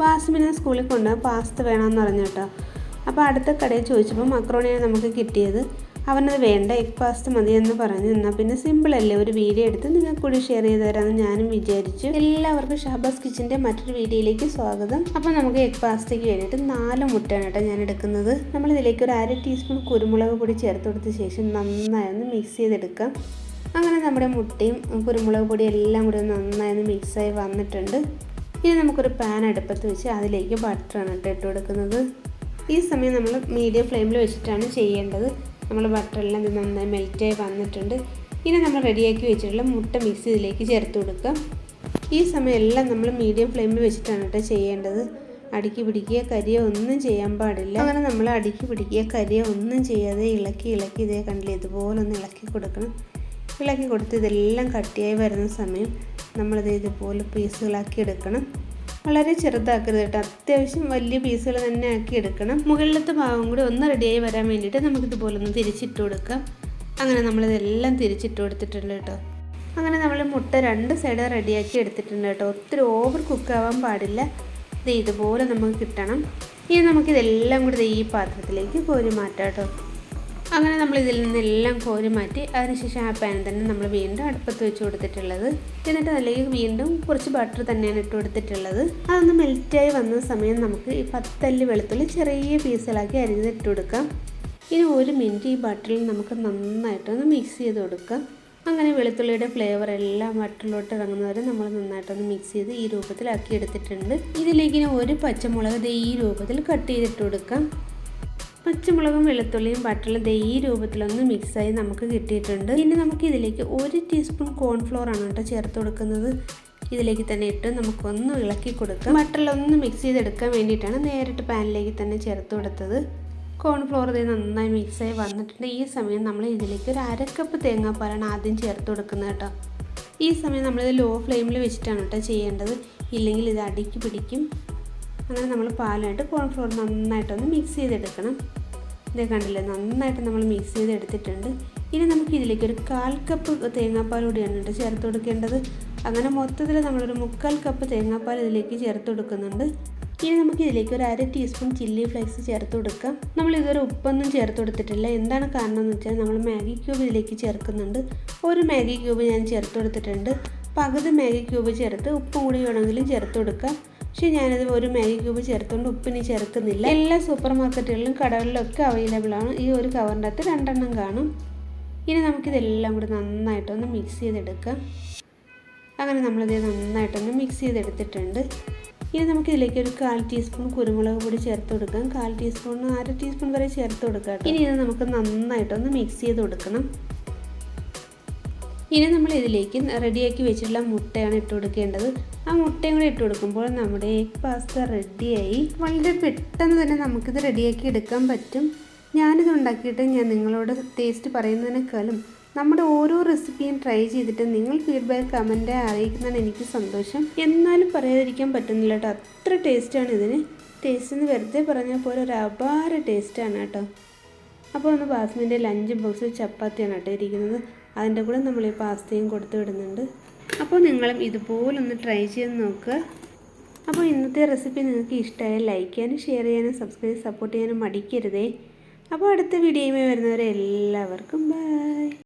വാസ്മിനെ സ്കൂളിൽ കൊണ്ട് പാസ്ത വേണമെന്ന് പറഞ്ഞു കേട്ടോ. അപ്പോൾ അടുത്ത കടയിൽ ചോദിച്ചപ്പോൾ മക്രോണിയാണ് നമുക്ക് കിട്ടിയത്. അവനത് വേണ്ട എഗ് പാസ്ത മതി എന്ന് പറഞ്ഞു എന്നാൽ പിന്നെ സിമ്പിളല്ലേ ഒരു വീഡിയോ എടുത്ത് നിങ്ങൾക്ക് കൂടി ഷെയർ ചെയ്ത് തരാമെന്ന് ഞാനും വിചാരിച്ചു. എല്ലാവർക്കും ഷാബാസ് കിച്ചന്റെ മറ്റൊരു വീഡിയോയിലേക്ക് സ്വാഗതം. അപ്പോൾ നമുക്ക് എഗ് പാസ്തയ്ക്ക് വേണ്ടിയിട്ട് നാല് മുട്ടയാണ് കേട്ടോ ഞാൻ എടുക്കുന്നത്. നമ്മളിതിലേക്ക് ഒരു അര ടീസ്പൂൺ കുരുമുളക് പൊടി ചേർത്ത് കൊടുത്ത ശേഷം നന്നായി ഒന്ന് മിക്സ് ചെയ്തെടുക്കാം. അങ്ങനെ നമ്മുടെ മുട്ടയും കുരുമുളക് പൊടിയും എല്ലാം കൂടി നന്നായി മിക്സായി വന്നിട്ടുണ്ട്. ഇനി നമുക്കൊരു പാൻ അടുപ്പത്ത് വെച്ച് അതിലേക്ക് ബട്ടറാണ് കേട്ടോ ഇട്ട് കൊടുക്കുന്നത്. ഈ സമയം നമ്മൾ മീഡിയം ഫ്ലെയിമിൽ വെച്ചിട്ടാണ് ചെയ്യേണ്ടത്. നമ്മൾ ബട്ടറെല്ലാം ഇത് നന്നായി മെൽറ്റായി വന്നിട്ടുണ്ട്. ഇനി നമ്മൾ റെഡിയാക്കി വെച്ചിട്ടുള്ള മുട്ട മിക്സ് ഇതിലേക്ക് ചേർത്ത് കൊടുക്കാം ഈ സമയം എല്ലാം നമ്മൾ മീഡിയം ഫ്ലെയിമിൽ വെച്ചിട്ടാണ് കേട്ടോ ചെയ്യേണ്ടത്. അടുക്കി പിടിക്കുക കരിയോ ഒന്നും ചെയ്യാൻ പാടില്ല. അങ്ങനെ നമ്മൾ അടുക്കി പിടിക്കുക കരിയോ ഒന്നും ചെയ്യാതെ ഇളക്കി ഇളക്കി ഇതേ കണ്ടില്ല ഇതുപോലെ ഒന്ന് ഇളക്കി കൊടുക്കണം. ഇളക്കി കൊടുത്ത് ഇതെല്ലാം കട്ടിയായി വരുന്ന സമയം നമ്മളിത് ഇതുപോലെ പീസുകളാക്കി എടുക്കണം. വളരെ ചെറുതാക്കരുത് കേട്ടോ. അത്യാവശ്യം വലിയ പീസുകൾ തന്നെ ആക്കി എടുക്കണം. മുകളിലത്തെ ഭാഗം കൂടി ഒന്ന് റെഡിയായി വരാൻ വേണ്ടിയിട്ട് നമുക്കിതുപോലെ ഒന്ന് തിരിച്ചിട്ട് കൊടുക്കാം. അങ്ങനെ നമ്മളിതെല്ലാം തിരിച്ചിട്ട് കൊടുത്തിട്ടുണ്ട് കേട്ടോ. അങ്ങനെ നമ്മൾ മുട്ട രണ്ട് സൈഡ് റെഡിയാക്കി എടുത്തിട്ടുണ്ട് കേട്ടോ. ഒത്തിരി ഓവർ കുക്കാവാൻ പാടില്ല. ഇത് ഇതുപോലെ നമുക്ക് കിട്ടണം. ഇനി നമുക്കിതെല്ലാം കൂടി ഈ പാത്രത്തിലേക്ക് കോരി മാറ്റാം കേട്ടോ. അങ്ങനെ നമ്മൾ ഇതിൽ നിന്നെല്ലാം കോരി മാറ്റി അതിനുശേഷം ആ പാൻ തന്നെ നമ്മൾ വീണ്ടും അടുപ്പത്ത് വെച്ച് കൊടുത്തിട്ടുള്ളത്. എന്നിട്ട് അതിലേക്ക് വീണ്ടും കുറച്ച് ബട്ടർ തന്നെയാണ് ഇട്ട് കൊടുത്തിട്ടുള്ളത്. അതൊന്ന് മെൽറ്റായി വന്ന സമയം നമുക്ക് ഈ പത്തല്ലി വെളുത്തുള്ളി ചെറിയ പീസുകളാക്കി അരിഞ്ഞത് ഇട്ട് കൊടുക്കാം. ഇനി ഒരു മിനിറ്റ് ഈ ബട്ടറിൽ നമുക്ക് നന്നായിട്ടൊന്ന് മിക്സ് ചെയ്ത് കൊടുക്കാം. അങ്ങനെ വെളുത്തുള്ളിയുടെ ഫ്ലേവർ എല്ലാം ബട്ടറിലോട്ട് ഇറങ്ങുന്നവരെ നമ്മൾ നന്നായിട്ടൊന്ന് മിക്സ് ചെയ്ത് ഈ രൂപത്തിലാക്കി എടുത്തിട്ടുണ്ട്. ഇതിലേക്ക് ഒരു പച്ചമുളക് ഈ രൂപത്തിൽ കട്ട് ചെയ്തിട്ട് കൊടുക്കാം. പച്ചമുളകും വെളുത്തുള്ളിയും ബട്ടറും ദേ ഈ രൂപത്തിലൊന്ന് മിക്സായി നമുക്ക് കിട്ടിയിട്ടുണ്ട്. ഇനി നമുക്ക് ഇതിലേക്ക് ഒരു ടീസ്പൂൺ കോൺഫ്ലോർ ആണ് കേട്ടോ ചേർത്ത് കൊടുക്കുന്നത്. ഇതിലേക്ക് തന്നെ ഇട്ട് നമുക്കൊന്ന് ഇളക്കി കൊടുക്കാം. ബട്ടറിലൊന്ന് മിക്സ് ചെയ്തെടുക്കാൻ വേണ്ടിയിട്ടാണ് നേരിട്ട് പാനിലേക്ക് തന്നെ ചേർത്ത് കൊടുത്തത്. കോൺഫ്ലോർ ഇത് നന്നായി മിക്സായി വന്നിട്ടുണ്ട്. ഈ സമയം നമ്മൾ ഇതിലേക്ക് ഒരു അരക്കപ്പ് തേങ്ങാപ്പാലാണ് ആദ്യം ചേർത്ത് കൊടുക്കുന്നത് കേട്ടോ. ഈ സമയം നമ്മളിത് ലോ ഫ്ലെയിമിൽ വെച്ചിട്ടാണ് കേട്ടോ ചെയ്യേണ്ടത്. ഇല്ലെങ്കിൽ ഇത് അടിക്ക് പിടിക്കും. അങ്ങനെ നമ്മൾ പാലായിട്ട് കോൺഫ്ലോർ നന്നായിട്ടൊന്ന് മിക്സ് ചെയ്തെടുക്കണം. ഇത് കണ്ടില്ലേ നന്നായിട്ട് നമ്മൾ മിക്സ് ചെയ്ത് എടുത്തിട്ടുണ്ട് ഇനി നമുക്ക് ഇതിലേക്ക് ഒരു കാൽ കപ്പ് തേങ്ങാപ്പാൽ കൂടിയാണ് കേട്ടോ ചേർത്ത് കൊടുക്കേണ്ടത്. അങ്ങനെ മൊത്തത്തിൽ നമ്മളൊരു മുക്കാൽ കപ്പ് തേങ്ങാപ്പാൽ ഇതിലേക്ക് ചേർത്ത് കൊടുക്കുന്നുണ്ട്. ഇനി നമുക്ക് ഇതിലേക്ക് ഒരു അര ടീസ്പൂൺ ചില്ലി ഫ്ലേക്സ് ചേർത്ത് കൊടുക്കാം. നമ്മൾ ഇതുവരെ ഉപ്പൊന്നും ചേർത്ത് കൊടുത്തിട്ടില്ല. എന്താണ് കാരണം എന്ന് വെച്ചാൽ നമ്മൾ മാഗി ക്യൂബ് ഇതിലേക്ക് ചേർക്കുന്നുണ്ട്. ഒരു മാഗി ക്യൂബ് ഞാൻ ചേർത്ത് കൊടുത്തിട്ടുണ്ട്. പകുതി മാഗി ക്യൂബ് ചേർത്ത് ഉപ്പ് കൂടി വേണമെങ്കിലും ചേർത്ത് കൊടുക്കാം. പക്ഷേ ഞാനത് ഒരു മാഗി ക്യൂബ് ചേർത്തുകൊണ്ട് ഉപ്പിനി ചേർക്കുന്നില്ല. എല്ലാ സൂപ്പർ മാർക്കറ്റുകളിലും കടകളിലൊക്കെ അവൈലബിൾ ആണ്. ഈ ഒരു കവറിന്റെ അകത്ത് രണ്ടെണ്ണം കാണും. ഇനി നമുക്കിതെല്ലാം കൂടി നന്നായിട്ടൊന്ന് മിക്സ് ചെയ്തെടുക്കാം. അങ്ങനെ നമ്മളിത് നന്നായിട്ടൊന്ന് മിക്സ് ചെയ്തെടുത്തിട്ടുണ്ട്. ഇനി നമുക്കിതിലേക്ക് ഒരു കാൽ ടീസ്പൂൺ കുരുമുളക് പൊടി ചേർത്ത് കൊടുക്കാം കാൽ ടീസ്പൂൺ അര ടീസ്പൂൺ വരെ ചേർത്ത് കൊടുക്കാം ഇനി ഇത് നമുക്ക് നന്നായിട്ടൊന്ന് മിക്സ് ചെയ്ത് കൊടുക്കണം ഇനി നമ്മൾ ഇതിലേക്ക് റെഡിയാക്കി വെച്ചിട്ടുള്ള മുട്ടയാണ് ഇട്ട് കൊടുക്കേണ്ടത്. ആ മുട്ടയും കൂടി ഇട്ട് കൊടുക്കുമ്പോൾ നമ്മുടെ എഗ് പാസ്ത റെഡിയായി വളരെ പെട്ടെന്ന് തന്നെ നമുക്കിത് റെഡിയാക്കി എടുക്കാൻ പറ്റും. ഞാനിത് ഉണ്ടാക്കിയിട്ട് ഞാൻ നിങ്ങളോട് ടേസ്റ്റ് പറയുന്നതിനേക്കാളും നമ്മുടെ ഓരോ റെസിപ്പിയും ട്രൈ ചെയ്തിട്ട് നിങ്ങൾ ഫീഡ്ബാക്ക് കമന്റ് അറിയിക്കുന്നതാണ് എനിക്ക് സന്തോഷം. എന്നാലും പറയാതിരിക്കാൻ പറ്റുന്നില്ല കേട്ടോ. അത്ര ടേസ്റ്റാണ് ഇതിന്. ടേസ്റ്റ് എന്ന് വെറുതെ പറഞ്ഞാൽ പോലെ ഒരു അപാര ടേസ്റ്റാണ് കേട്ടോ. അപ്പോൾ ഒന്ന് ബാസ്മിന്റെ ലഞ്ച് ബോക്സ് ചപ്പാത്തിയാണ് കേട്ടോ ഇരിക്കുന്നത്. അതിന്റെ കൂടെ നമ്മൾ ഈ പാസ്തയും കൊടുത്തു വിടുന്നുണ്ട്. അപ്പോൾ നിങ്ങളും ഇതുപോലൊന്ന് ട്രൈ ചെയ്ത് നോക്കുക അപ്പോൾ ഇന്നത്തെ റെസിപ്പി നിങ്ങൾക്ക് ഇഷ്ടമായ ലൈക്ക് ചെയ്യാനും ഷെയർ ചെയ്യാനും സബ്സ്ക്രൈബ് സപ്പോർട്ട് ചെയ്യാനും മടിക്കരുതേ. അപ്പോൾ അടുത്ത വീഡിയോയുമായി വരുന്നവരെ എല്ലാവർക്കും ബൈ.